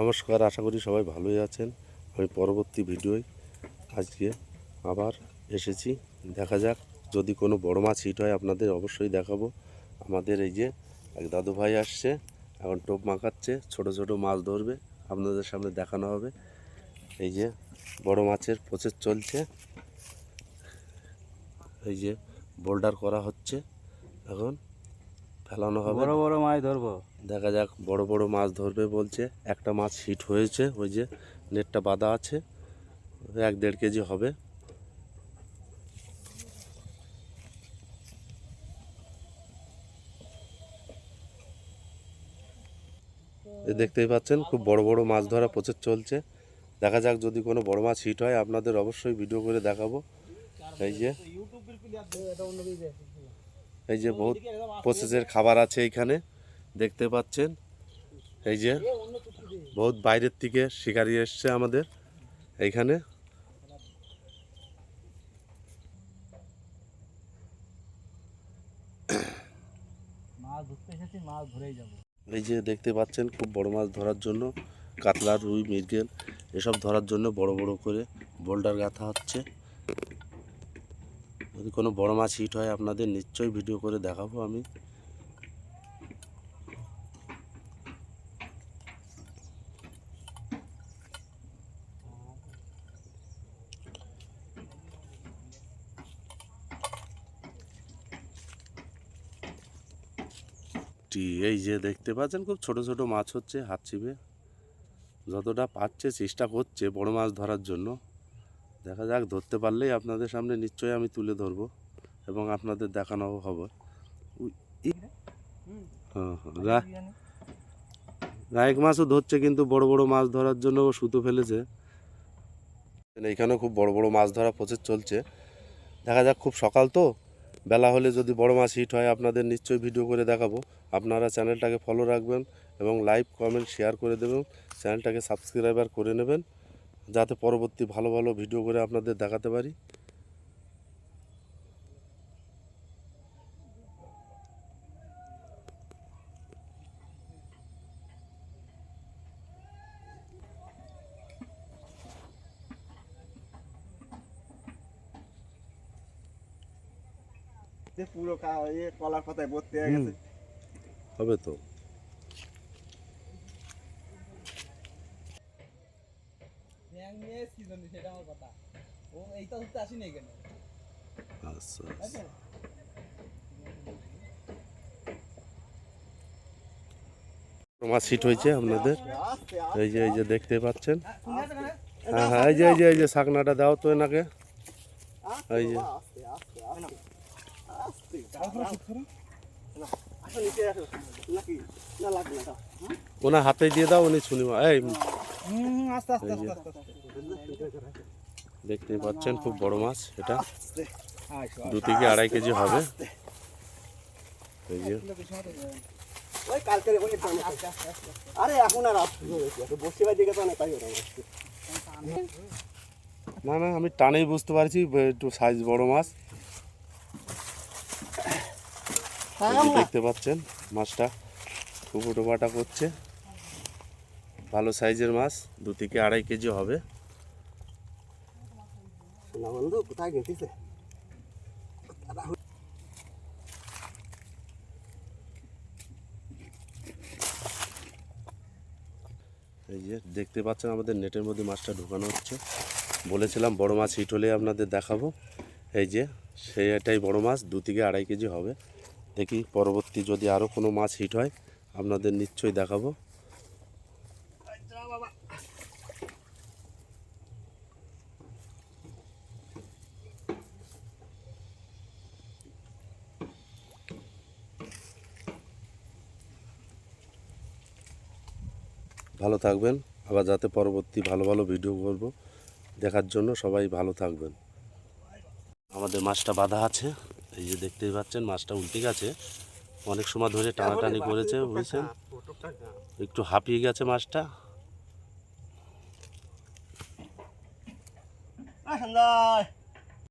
নমস্কার, আশা করি সবাই ভালোই আছেন। আমি পরবর্তী ভিডিওয় আজকে আবার এসেছি। দেখা যাক, যদি কোনো বড় মাছ হিট হয়, আপনাদের অবশ্যই দেখাবো। আমাদের এই যে এক দাদু ভাই আসছে, এখন টোপ মাখাচ্ছে, ছোট ছোট মাছ ধরবে, আপনাদের সামনে দেখানো হবে। এই যে বড় মাছের প্রসেস চলছে। এই যে বোল্ডার করা হচ্ছে, এখন ফেলানো হবে। বড় বড় মাছ ধরবো। দেখা যাক, বড় বড় মাছ ধরবে বলছে। একটা মাছ হিট হয়েছে, ওই যে নেটটা বাঁধা আছে, এক দেড় কেজি হবে। দেখতেই পাচ্ছেন, খুব বড় বড় মাছ ধরা প্রচুর চলছে। দেখা যাক যদি কোনো বড় মাছ হিট হয়, আপনাদের অবশ্যই ভিডিও করে দেখাবো। এই যে এই যে বহুত প্রসেসের খাবার আছে এইখানে। দেখতে পাচ্ছেন। এই যে বহুত বাইরের থেকে শিকারি এসছে আমাদের এইখানে। এই যে দেখতে পাচ্ছেন, খুব বড় মাছ ধরার জন্য। কাতলা, রুই, মৃগেল, এসব ধরার জন্য বড় বড় করে বোল্ডার গাঁথা হচ্ছে। যদি কোনো বড় মাছ হিট হয়, আপনাদের নিশ্চয়ই ভিডিও করে দেখাবো আমি। টি, এই যে দেখতে পাচ্ছেন, খুব ছোট ছোট মাছ হচ্ছে, হাত চিপে। যতটা পাচ্ছে চেষ্টা করছে বড় মাছ ধরার জন্য। দেখা যাক, ধরতে পারলেই আপনাদের সামনে নিশ্চয়ই আমি তুলে ধরবো এবং আপনাদের দেখানো হবে হ্যাঁ হ্যাঁ রায়ক মাছও ধরছে কিন্তু বড় বড় মাছ ধরার জন্য সুতো ফেলেছে। এইখানেও খুব বড় বড় মাছ ধরা প্রসেস চলছে। দেখা যাক, খুব সকাল তো। বেলা হলে যদি বড় মাছ হিট হয়, আপনাদের নিশ্চয়ই ভিডিও করে দেখাবো। আপনারা চ্যানেলটাকে ফলো রাখবেন এবং লাইক কমেন্ট শেয়ার করে দেবেন। চ্যানেলটাকে সাবস্ক্রাইবার করে নেবেন, যাতে পরবর্তী ভালো ভালো ভিডিও করে আপনাদের দেখাতে পারি। পুরো কা- ইয়ে কলার পাতায় ভর্তি হয়ে গেছে। হবে তো। সেটা আমার কথা। ও এইটা ধরতে আসিনি কেন? আচ্ছা আচ্ছা। মাছ হিট হয়েছে আপনাদের? এই যে এই যে দেখতে পাচ্ছেন? হ্যাঁ হ্যাঁ। এই যে এই যে এই যে শাকনাটা দাও তো এনাকে। এই যে। ওনার হাতে দিয়ে দাও উনি শুনি এই হুম আস্তে আস্তে এই যে। আস্তে আস্তে। দেখতেই পাচ্ছেন খুব বড় মাছ এটা। আস্তে। দু থেকে আড়াই কেজি হবে। এই যে। ওই কালকে ওই টানে আরে এখন আর আসতে হবে। বসে বাই দিকে তো অনেক পাই ওরা না না আমি টানেই বুঝতে পারছি বে- একটু সাইজ বড় মাছ এই যে দেখতে পাচ্ছেন মাছটা খুব উটোপাটা করছে। ভালো সাইজের মাছ দু থেকে আড়াই কেজি হবে। বন্ধু কোথায় গেছিস? এই যে দেখতে পাচ্ছেন আমাদের নেটের মধ্যে মাছটা ঢুকানো হচ্ছে। বলেছিলাম বড় মাছ হিট হলে আপনাদের দেখাবো। এই যে সেই এটাই বড় মাছ দু থেকে আড়াই কেজি হবে। দেখি পরবর্তী যদি আরও কোনো মাছ হিট হয়, আপনাদের নিশ্চয়ই দেখাবো। ভালো থাকবেন। আবার যাতে পরবর্তী ভালো ভালো ভিডিও করব দেখার জন্য সবাই ভালো থাকবেন। আমাদের মাছটা বাঁধা আছে। এই যে দেখতেই পাচ্ছেন মাছটা উল্টে গেছে। অনেক সময় ধরে টানাটানি করেছে বুঝছেন একটু হাঁপিয়ে গেছে মাছটা।